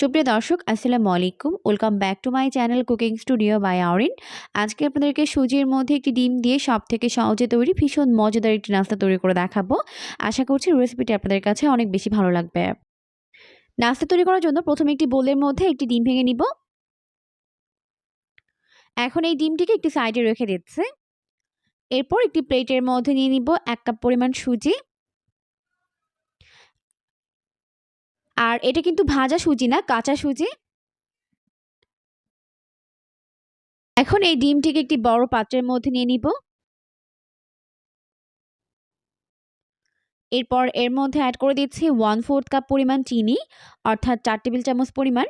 সুপ্রিয় দর্শক, আসসালামু আলাইকুম। Welcome back to my channel cooking studio by Aurin আজকে আপনাদেরকে সুজির মধ্যে একটি ডিম দিয়ে সব থেকে সহজে তৈরি, ভীষণ মজাদার একটি নাস্তা তৈরি করে দেখাবো। আশা করছি রেসিপিটি আপনাদের কাছে অনেক বেশি ভালো লাগবে। নাস্তা তৈরি করার জন্য প্রথমে একটি বোলের মধ্যে একটি ডিম ভেঙে নিব। এখন এই ডিমটিকে একটি সাইডে রেখে দিচ্ছে। এরপর একটি প্লেটের মধ্যে নিয়ে নিব এক কাপ পরিমাণ সুজি। আর এটা কিন্তু ভাজা সুজি না, কাঁচা সুজি। এখন এই ডিমটিকে একটি বড় পাত্রের মধ্যে নিয়ে নিব। এরপর এর মধ্যে অ্যাড করে দিচ্ছি ওয়ান ফোর্থ কাপ পরিমাণ চিনি, অর্থাৎ চার টেবিল চামচ পরিমাণ।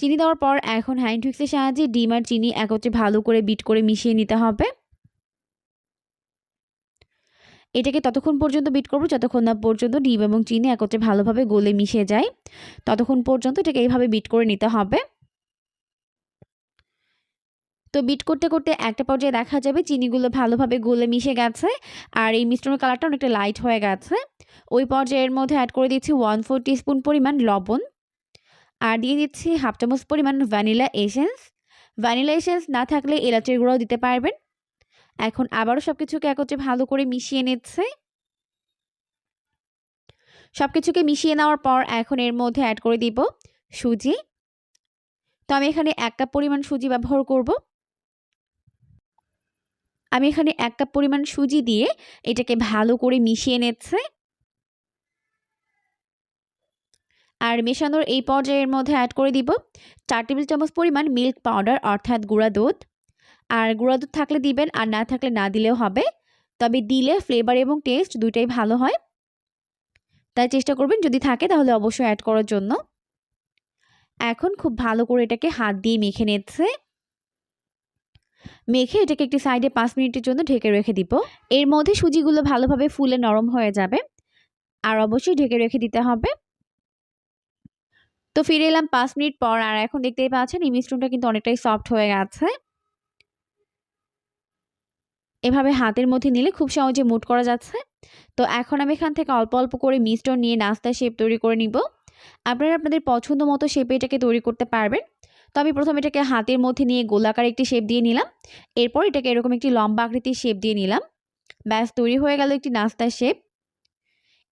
চিনি দেওয়ার পর এখন হ্যান্ড হুইক্সের সাহায্যে ডিম আর চিনি একত্রে ভালো করে বিট করে মিশিয়ে নিতে হবে। এটাকে ততক্ষণ পর্যন্ত বিট করব, যতক্ষণ না পর্যন্ত ডিম এবং চিনি একত্রে ভালোভাবে গলে মিশে যায়। ততক্ষণ পর্যন্ত এটাকে এইভাবে বিট করে নিতে হবে। তো বিট করতে করতে একটা পর্যায়ে দেখা যাবে চিনিগুলো ভালোভাবে গলে মিশে গেছে আর এই মিশ্রণের কালারটা অনেকটা লাইট হয়ে গেছে। ওই পর্যায়ের মধ্যে অ্যাড করে দিচ্ছি ওয়ান ফোর টিস্পুন পরিমাণ লবণ আর দিয়ে দিচ্ছি হাফ চামচ পরিমাণ ভ্যানিলা এসেন্স ভ্যানিলা এসেন্স না থাকলে এলাচের গুঁড়াও দিতে পারবেন। এখন আবারও সব কিছুকে একত্রে ভালো করে মিশিয়ে নিচ্ছে। সব কিছুকে মিশিয়ে নেওয়ার পর এখন এর মধ্যে অ্যাড করে দিব সুজি। তো আমি এখানে এক কাপ পরিমাণ সুজি ব্যবহার করব। আমি এখানে এক কাপ পরিমাণ সুজি দিয়ে এটাকে ভালো করে মিশিয়ে নিচ্ছে। আর মেশানোর এই পর্যায়ের মধ্যে অ্যাড করে দিব চার টেবিল চামচ পরিমাণ মিল্ক পাউডার অর্থাৎ গুঁড়া দুধ। আর গুঁড়া দুধ থাকলে দিবেন আর না থাকলে না দিলেও হবে। তবে দিলে ফ্লেভার এবং টেস্ট দুইটাই ভালো হয়। তাই চেষ্টা করবেন যদি থাকে তাহলে অবশ্যই অ্যাড করার জন্য। এখন খুব ভালো করে এটাকে হাত দিয়ে মেখে নিচ্ছে। মেখে এটাকে একটি সাইডে পাঁচ মিনিটের জন্য ঢেকে রেখে দিব। এর মধ্যে সুজিগুলো ভালোভাবে ফুলে নরম হয়ে যাবে। আর অবশ্যই ঢেকে রেখে দিতে হবে। তো ফিরে এলাম পাঁচ মিনিট পর আর এখন দেখতেই পাচ্ছেন এই মিশ্রণটা কিন্তু অনেকটাই সফট হয়ে গেছে। এভাবে হাতের মধ্যে নিলে খুব সহজে মুট করা যাচ্ছে। তো এখন আমি এখান থেকে অল্প অল্প করে মিষ্টন নিয়ে নাস্তার শেপ তৈরি করে নিব। আপনারা আপনাদের পছন্দ মতো শেপে এটাকে তৈরি করতে পারবেন। তো আমি প্রথমে এটাকে হাতের মধ্যে নিয়ে গোলাকার একটি শেপ দিয়ে নিলাম। এরপর এটাকে এরকম একটি লম্বা আকৃতির শেপ দিয়ে নিলাম। ব্যাস, তৈরি হয়ে গেল একটি নাস্তার শেপ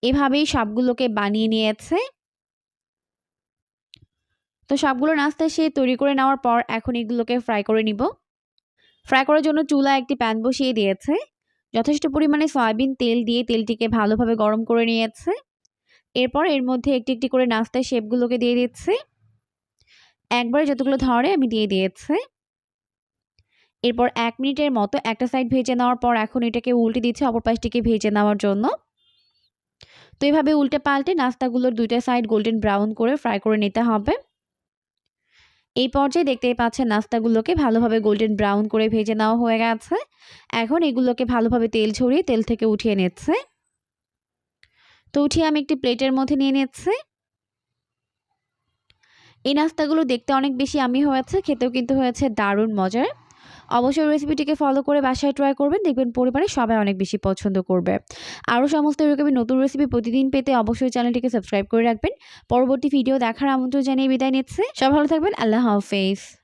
এভাবেই সবগুলোকে বানিয়ে নিয়েছে। তো সবগুলো নাস্তা সে তৈরি করে নেওয়ার পর এখন এগুলোকে ফ্রাই করে নিব। ফ্রাই করার জন্য চুলা একটি প্যান বসিয়ে দিয়েছে। যথেষ্ট পরিমাণে সয়াবিন তেল দিয়ে তেলটিকে ভালোভাবে গরম করে নিয়েছে। এরপর এর মধ্যে একটি একটি করে নাস্তার শেপগুলোকে দিয়ে দিচ্ছে। একবারে যতগুলো ধরে আমি দিয়ে দিয়েছে। এরপর এক মিনিটের মতো একটা সাইড ভেজে নেওয়ার পর এখন এটাকে উল্টে দিচ্ছে অপর পাশটিকে ভেজে নেওয়ার জন্য। তো এভাবে উল্টে পাল্টে নাস্তাগুলোর দুইটা সাইড গোল্ডেন ব্রাউন করে ফ্রাই করে নিতে হবে। এই পর্যায়ে দেখতেই পাচ্ছেন নাস্তাগুলোকে ভালোভাবে গোল্ডেন ব্রাউন করে ভেজে নেওয়া হয়ে গেছে। এখন এগুলোকে ভালোভাবে তেল ছড়িয়ে তেল থেকে উঠিয়ে নিচ্ছে। তো উঠিয়ে আমি একটি প্লেটের মধ্যে নিয়ে নিচ্ছি। এই নাস্তাগুলো দেখতে অনেক বেশি আমি হয়েছে, খেতেও কিন্তু হয়েছে দারুণ মজার। অবশ্যই রেসিপিটিকে ফলো করে বাসায় ট্রাই করবেন। দেখবেন পরিবারে সবাই অনেক বেশি পছন্দ করবে। আরও সমস্ত এরকমই নতুন রেসিপি প্রতিদিন পেতে অবশ্যই চ্যানেলটিকে সাবস্ক্রাইব করে রাখবেন। পরবর্তী ভিডিও দেখার আমন্ত্রণ জানিয়ে বিদায় নিচ্ছে। সব ভালো থাকবেন। আল্লাহ হাফেজ।